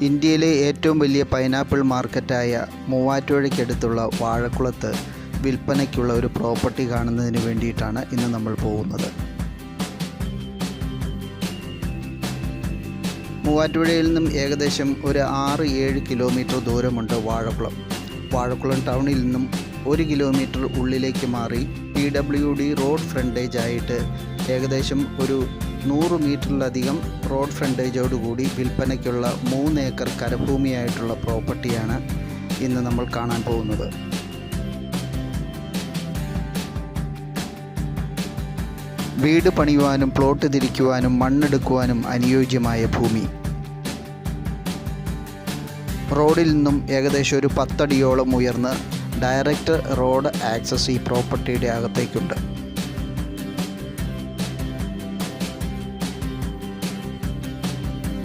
ഇന്ത്യയിലെ ഏറ്റവും വലിയ പൈനാപ്പിൾ മാർക്കറ്റായ മൂവാറ്റുപുഴയ്ക്കടുത്തുള്ള വാഴക്കുളത്ത് വിൽപ്പനയ്ക്കുള്ള ഒരു പ്രോപ്പർട്ടി കാണുന്നതിന് വേണ്ടിയിട്ടാണ് ഇന്ന് നമ്മൾ പോകുന്നത്. മൂവാറ്റുപുഴയിൽ നിന്നും ഏകദേശം ഒരു ആറ് ഏഴ് കിലോമീറ്റർ ദൂരമുണ്ട് വാഴക്കുളം. വാഴക്കുളം ടൗണിൽ നിന്നും ഒരു കിലോമീറ്റർ ഉള്ളിലേക്ക് മാറി P W D road frontage ആയിട്ട് ഏകദേശം ഒരു നൂറ് മീറ്ററിലധികം റോഡ് ഫ്രണ്ടേജോടുകൂടി വിൽപ്പനയ്ക്കുള്ള മൂന്ന് ഏക്കർ കരഭൂമിയായിട്ടുള്ള പ്രോപ്പർട്ടിയാണ് ഇന്ന് നമ്മൾ കാണാൻ പോകുന്നത്. വീട് പണിയുവാനും പ്ലോട്ട് തിരിക്കുവാനും മണ്ണെടുക്കുവാനും അനുയോജ്യമായ ഭൂമി. റോഡിൽ നിന്നും ഏകദേശം ഒരു പത്തടിയോളം ഉയർന്ന് ഡയറക്റ്റ് റോഡ് ആക്സസ് ഈ പ്രോപ്പർട്ടിയുടെ അകത്തേക്കുണ്ട്.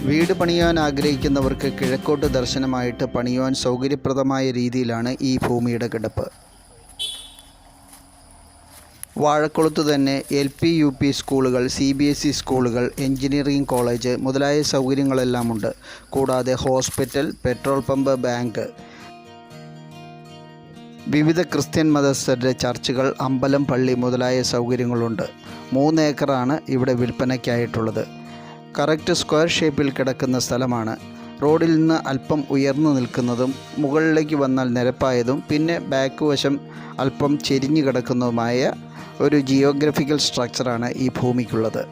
വീട് പണിയാൻ ആഗ്രഹിക്കുന്നവർക്ക് കിഴക്കോട്ട് ദർശനമായിട്ട് പണിയുവാൻ സൗകര്യപ്രദമായ രീതിയിലാണ് ഈ ഭൂമിയുടെ കിടപ്പ്. വാഴക്കുളത്ത് തന്നെ എൽ പി യു പി സ്കൂളുകൾ സി ബി എസ് ഇ സ്കൂളുകൾ എഞ്ചിനീയറിംഗ് കോളേജ് മുതലായ സൗകര്യങ്ങളെല്ലാം ഉണ്ട്. കൂടാതെ ഹോസ്പിറ്റൽ പെട്രോൾ പമ്പ് ബാങ്ക്. വിവിധ ക്രിസ്ത്യൻ മതസ്ഥരുടെ ചർച്ചുകൾ അമ്പലം പള്ളി മുതലായ സൗകര്യങ്ങളുണ്ട്. മൂന്ന് ഏക്കറാണ് ഇവിടെ വിൽപ്പനയ്ക്കായിട്ടുള്ളത്. കറക്റ്റ് സ്ക്വയർ ഷേപ്പിൽ കിടക്കുന്ന സ്ഥലമാണ്. റോഡിൽ നിന്ന് അല്പം ഉയർന്നു നിൽക്കുന്നതും മുകളിലേക്ക് വന്നാൽ നിരപ്പായതും പിന്നെ ബാക്ക് വശം അല്പം ചെരിഞ്ഞു കിടക്കുന്നതുമായ ഒരു ജിയോഗ്രഫിക്കൽ സ്ട്രക്ചറാണ് ഈ ഭൂമിക്കുള്ളത്.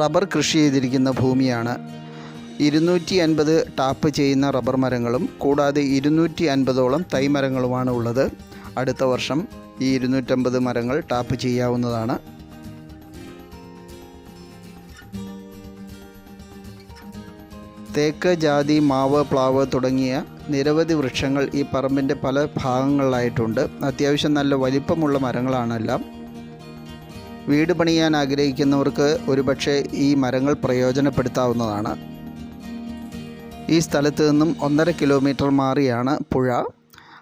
റബ്ബർ കൃഷി ചെയ്തിരിക്കുന്ന ഭൂമിയാണ്. ഇരുന്നൂറ്റി അൻപത് ടാപ്പ് ചെയ്യുന്ന റബ്ബർ മരങ്ങളും കൂടാതെ ഇരുന്നൂറ്റി അൻപതോളം തൈമരങ്ങളുമാണ് ഉള്ളത്. അടുത്ത വർഷം ഈ ഇരുന്നൂറ്റമ്പത് മരങ്ങൾ ടാപ്പ് ചെയ്യാവുന്നതാണ്. തേക്ക് ജാതി മാവ് പ്ലാവ് തുടങ്ങിയ നിരവധി വൃക്ഷങ്ങൾ ഈ പറമ്പിന്റെ പല ഭാഗങ്ങളിലായിട്ടുണ്ട്. അത്യാവശ്യം നല്ല വലിപ്പമുള്ള മരങ്ങളാണെല്ലാം. വീട് പണിയാൻ ആഗ്രഹിക്കുന്നവർക്ക് ഒരുപക്ഷെ ഈ മരങ്ങൾ പ്രയോജനപ്പെടുത്താവുന്നതാണ്. ഈ സ്ഥലത്ത് നിന്നും ഒന്നര കിലോമീറ്റർ മാറിയാണ് പുഴ.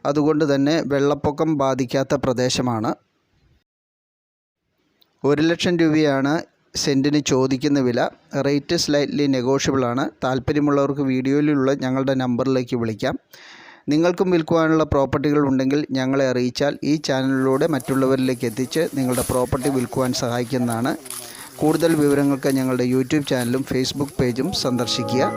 അതുകൊണ്ട് തന്നെ വെള്ളപ്പൊക്കം ബാധിക്കാത്ത പ്രദേശമാണ്. ഒരു ലക്ഷം രൂപയാണ് സെന്റിന് ചോദിക്കുന്ന വില. റേറ്റ് സ്ലൈറ്റ്ലി നെഗോഷ്യബിൾ ആണ്. താല്പര്യമുള്ളവർക്ക് വീഡിയോയിലുള്ള ഞങ്ങളുടെ നമ്പറിലേക്ക് വിളിക്കാം. നിങ്ങൾക്കും വിൽക്കുവാനുള്ള പ്രോപ്പർട്ടികൾ ഉണ്ടെങ്കിൽ ഞങ്ങളെ അറിയിച്ചാൽ ഈ ചാനലിലൂടെ മറ്റുള്ളവരിലേക്ക് എത്തിച്ച് നിങ്ങളുടെ പ്രോപ്പർട്ടി വിൽക്കുവാൻ സഹായിക്കുന്നതാണ്. കൂടുതൽ വിവരങ്ങൾക്ക് ഞങ്ങളുടെ യൂട്യൂബ് ചാനലും ഫേസ്ബുക്ക് പേജും സന്ദർശിക്കുക.